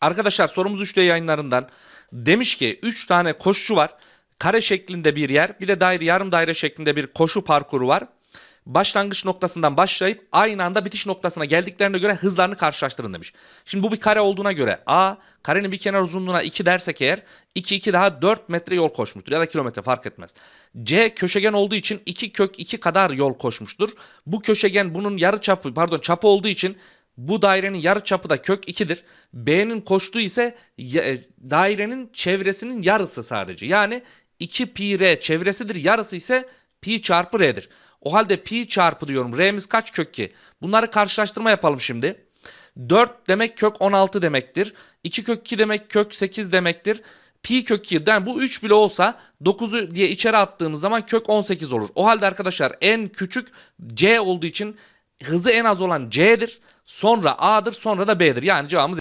Arkadaşlar sorumuz 3D yayınlarından demiş ki 3 tane koşucu var. Kare şeklinde bir yer bir de daire yarım daire şeklinde bir koşu parkuru var. Başlangıç noktasından başlayıp aynı anda bitiş noktasına geldiklerine göre hızlarını karşılaştırın demiş. Şimdi bu bir kare olduğuna göre A karenin bir kenar uzunluğuna 2 dersek eğer 2 2 daha 4 metre yol koşmuştur ya da kilometre fark etmez. C köşegen olduğu için 2 kök 2 kadar yol koşmuştur. Bu köşegen bunun yarı çapı pardon çapı olduğu için bu dairenin yarı çapı da kök 2'dir. B'nin koştuğu ise e, dairenin çevresinin yarısı sadece. Yani 2 pi r çevresidir. Yarısı ise pi çarpı r'dir. O halde pi çarpı diyorum. R'miz kaç kök ki? Bunları karşılaştırma yapalım şimdi. 4 demek kök 16 demektir. 2 kök 2 demek kök 8 demektir. Pi kök 2 yani bu 3 bile olsa 9'u diye içeri attığımız zaman kök 18 olur. O halde arkadaşlar en küçük C olduğu için hızı en az olan C'dir. Sonra A'dır sonra da B'dir. Yani cevabımız